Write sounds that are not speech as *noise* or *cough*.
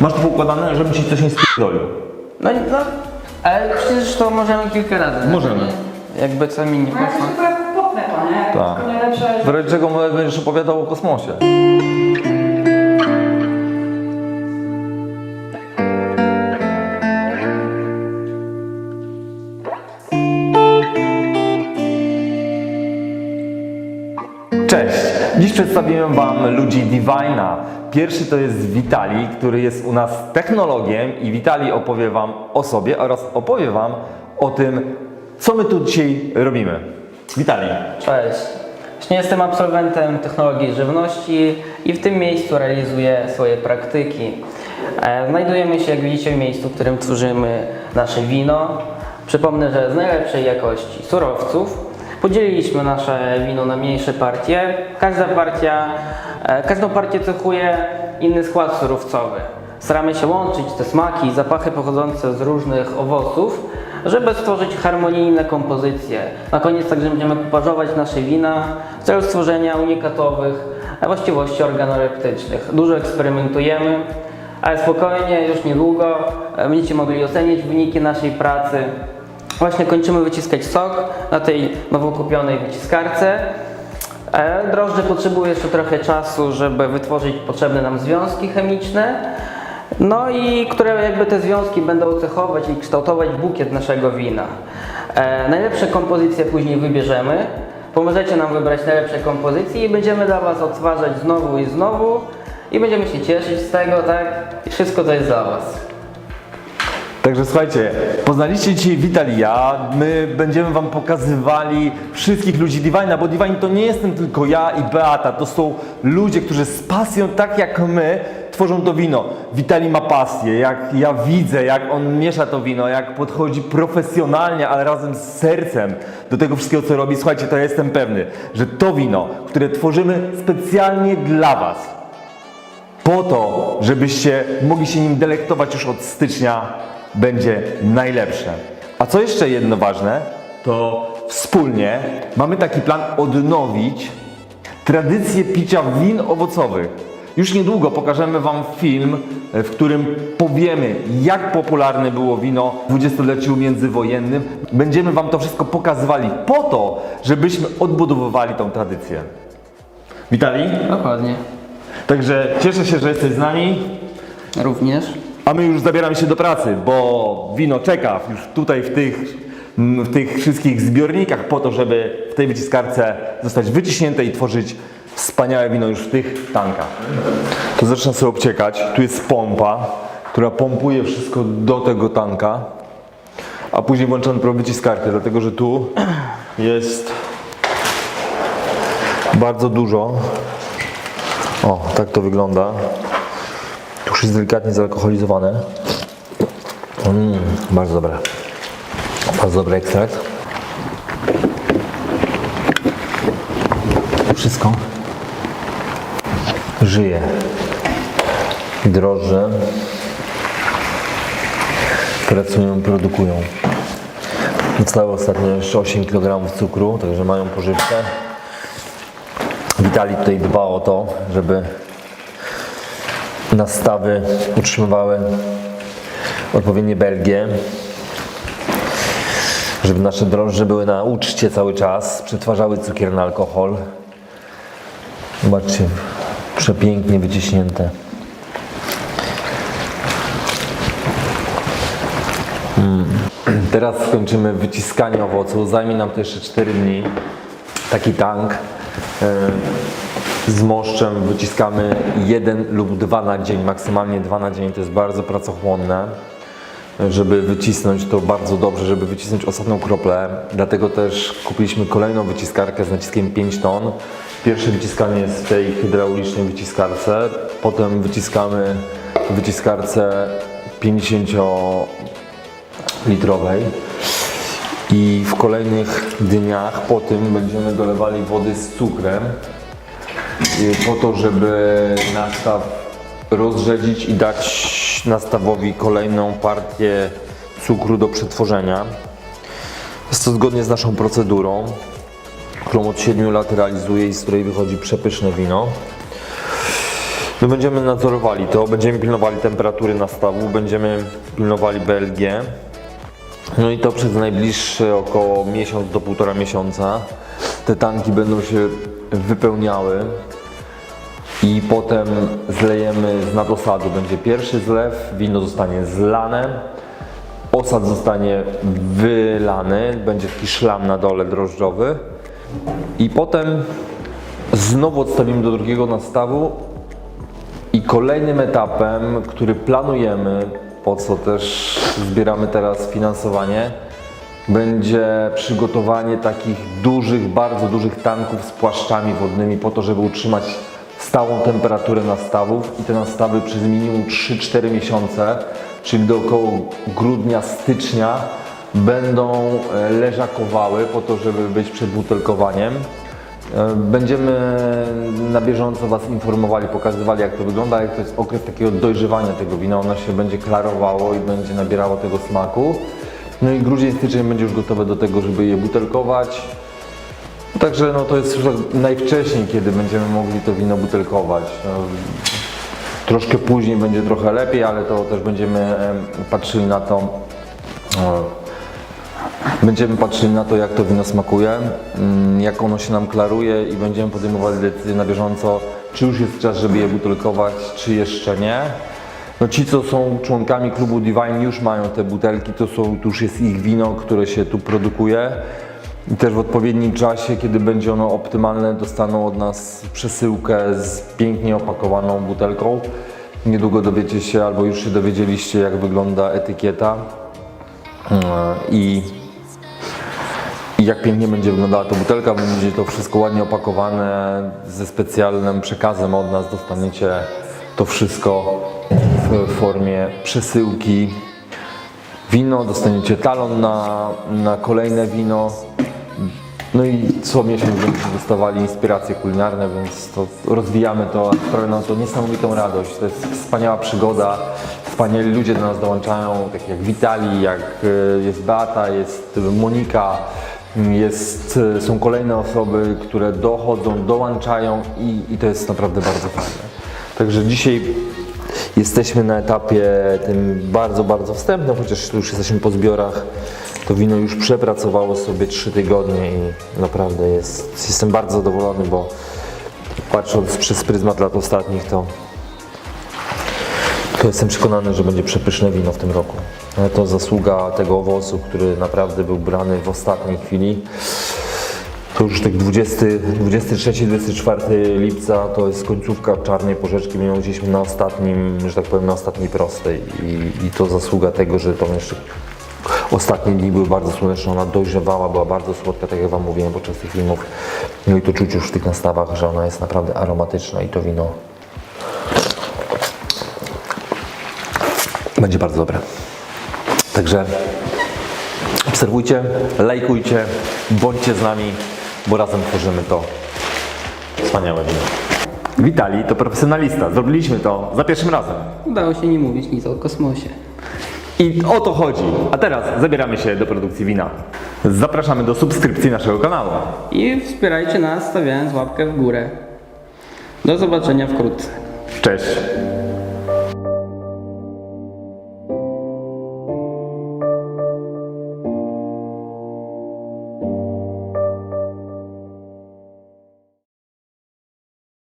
Masz to poukładane, żeby ci coś nie spierdolił. No, no, ale przecież to możemy kilka razy. Możemy. Jakby co mi nie No ja poszło. się tylko popnę to, nie? Tak. Tylko najlepsze, W że... razie czego będziesz opowiadał o kosmosie. Dziś przedstawimy Wam ludzi Divina. Pierwszy to jest Witali, który jest u nas technologiem i Witali opowie Wam o sobie oraz opowie Wam o tym, co my tu dzisiaj robimy. Witali. Cześć. Właśnie jestem absolwentem technologii żywności i w tym miejscu realizuję swoje praktyki. E, Znajdujemy się, jak widzicie, w miejscu, w którym tworzymy nasze wino. Przypomnę, że z najlepszej jakości surowców. Podzieliliśmy nasze wino na mniejsze partie. Każda partia, e, każdą partię cechuje inny skład surowcowy. Staramy się łączyć te smaki i zapachy pochodzące z różnych owoców, żeby stworzyć harmonijne kompozycje. Na koniec także będziemy kuparzować nasze wina w celu stworzenia unikatowych właściwości organoleptycznych. Dużo eksperymentujemy, ale spokojnie, już niedługo e, będziecie mogli ocenić wyniki naszej pracy. Właśnie kończymy wyciskać sok na tej nowo kupionej wyciskarce. E, Drożdże potrzebuje jeszcze trochę czasu, żeby wytworzyć potrzebne nam związki chemiczne. No i które jakby te związki będą cechować i kształtować bukiet naszego wina. E, najlepsze kompozycje później wybierzemy. Pomożecie nam wybrać najlepsze kompozycje i będziemy dla Was odtwarzać znowu i znowu i będziemy się cieszyć z tego, tak? Wszystko to jest dla Was. Także słuchajcie, poznaliście dzisiaj Witalia, my będziemy wam pokazywali wszystkich ludzi Divina, bo Divine to nie jestem tylko ja i Beata, to są ludzie, którzy z pasją, tak jak my, tworzą to wino. Witali ma pasję, jak ja widzę, jak on miesza to wino, jak podchodzi profesjonalnie, ale razem z sercem do tego wszystkiego, co robi. Słuchajcie, to ja jestem pewny, że to wino, które tworzymy specjalnie dla was, po to, żebyście mogli się nim delektować już od stycznia, będzie najlepsze. A co jeszcze jedno ważne, to wspólnie mamy taki plan odnowić tradycję picia win owocowych. Już niedługo pokażemy Wam film, w którym powiemy, jak popularne było wino w dwudziestoleciu międzywojennym. Będziemy Wam to wszystko pokazywali po to, żebyśmy odbudowywali tą tradycję. Witali? Dokładnie. Także cieszę się, że jesteś z nami, Również. A my już zabieramy się do pracy, bo wino czeka już tutaj w tych, w tych wszystkich zbiornikach po to, żeby w tej wyciskarce zostać wyciśnięte i tworzyć wspaniałe wino już w tych tankach. To zaczyna sobie obciekać. Tu jest pompa, która pompuje wszystko do tego tanka, a później włączamy pro wyciskarkę, dlatego że tu jest bardzo dużo o, tak to wygląda. Już jest delikatnie zalkoholizowane. Mm, bardzo dobre. Bardzo dobry ekstrakt. Wszystko żyje. Drożdże pracują, produkują. Dostały ostatnio jeszcze 8 kg cukru, także mają pożywkę. Witali tutaj dba o to, żeby nastawy utrzymywały odpowiednie Belgię, żeby nasze drożdże były na uczcie cały czas, przetwarzały cukier na alkohol. Zobaczcie, przepięknie wyciśnięte. Mm. *clears throat* Teraz skończymy wyciskanie owoców. Zajmie nam to jeszcze 4 dni. Taki tank. E, Z moszczem wyciskamy jeden lub dwa na dzień, maksymalnie dwa na dzień. To jest bardzo pracochłonne, żeby wycisnąć to bardzo dobrze, żeby wycisnąć ostatnią kroplę. Dlatego też kupiliśmy kolejną wyciskarkę z naciskiem 5 ton. Pierwsze wyciskanie jest w tej hydraulicznej wyciskarce, potem wyciskamy w wyciskarce 50 litrowej. I w kolejnych dniach po tym będziemy dolewali wody z cukrem po to, żeby nastaw rozrzedzić i dać nastawowi kolejną partię cukru do przetworzenia. Jest to zgodnie z naszą procedurą, którą od 7 lat realizuję i z której wychodzi przepyszne wino. My będziemy nadzorowali to, będziemy pilnowali temperatury nastawu, będziemy pilnowali BLG. No i to przez najbliższe około miesiąc do półtora miesiąca. Te tanki będą się wypełniały i potem zlejemy z nadosadu. Będzie pierwszy zlew, wino zostanie zlane, osad zostanie wylany, będzie taki szlam na dole drożdżowy i potem znowu odstawimy do drugiego nastawu i kolejnym etapem, który planujemy, po co też zbieramy teraz finansowanie, będzie przygotowanie takich dużych, bardzo dużych tanków z płaszczami wodnymi po to, żeby utrzymać stałą temperaturę nastawów i te nastawy przez minimum 3-4 miesiące, czyli do około grudnia, stycznia będą e, leżakowały po to, żeby być przed butelkowaniem. E, Będziemy na bieżąco Was informowali, pokazywali jak to wygląda, jak to jest okres takiego dojrzewania tego wina, ono się będzie klarowało i będzie nabierało tego smaku. No i grudzień, styczeń będzie już gotowe do tego, żeby je butelkować. Także no, to jest już tak najwcześniej, kiedy będziemy mogli to wino butelkować. No, troszkę później będzie trochę lepiej, ale to też będziemy em, patrzyli na to, Będziemy patrzyli na to, jak to wino smakuje, mm, jak ono się nam klaruje i będziemy podejmowali decyzje na bieżąco, czy już jest czas, żeby je butelkować, czy jeszcze nie. No ci, co są członkami klubu Divine już mają te butelki, to, są, to już jest ich wino, które się tu produkuje. I też w odpowiednim czasie, kiedy będzie ono optymalne, dostaną od nas przesyłkę z pięknie opakowaną butelką. Niedługo dowiecie się, albo już się dowiedzieliście, jak wygląda etykieta. Yy, I i jak pięknie będzie wyglądała ta butelka, będzie to wszystko ładnie opakowane ze specjalnym przekazem od nas. Dostaniecie to wszystko w formie przesyłki. Wino, dostaniecie talon na, na kolejne wino. No i co miesiąc będziecie dostawali inspiracje kulinarne, więc to rozwijamy to, sprawia nam to niesamowitą radość. To jest wspaniała przygoda. Wspaniali ludzie do nas dołączają, tak jak Witali, jak y, jest Beata, jest Monika, jest, y, są kolejne osoby, które dochodzą, dołączają i, i to jest naprawdę bardzo fajne. Także dzisiaj jesteśmy na etapie tym bardzo, bardzo wstępnym, chociaż już jesteśmy po zbiorach. To wino już przepracowało sobie 3 tygodnie i naprawdę jest, jestem bardzo zadowolony, bo patrząc przez pryzmat lat ostatnich, to, to jestem przekonany, że będzie przepyszne wino w tym roku. To zasługa tego owocu, który naprawdę był brany w ostatniej chwili. To już tak 20, 23-24 lipca to jest końcówka czarnej porzeczki. My ją wzięliśmy na ostatnim, że tak powiem, na ostatniej prostej. I, i to zasługa tego, że to jeszcze ostatnie dni były bardzo słoneczne, ona dojrzewała, była bardzo słodka, tak jak Wam mówiłem podczas tych filmów. No i to czuć już w tych nastawach, że ona jest naprawdę aromatyczna i to wino będzie bardzo dobre. Także obserwujcie, lajkujcie, bądźcie z nami, bo razem tworzymy to wspaniałe wino. Witali to profesjonalista. Zrobiliśmy to za pierwszym razem. Udało się nie mówić nic o kosmosie. I o to chodzi. A teraz zabieramy się do produkcji wina. Zapraszamy do subskrypcji naszego kanału. I wspierajcie nas stawiając łapkę w górę. Do zobaczenia wkrótce. Cześć!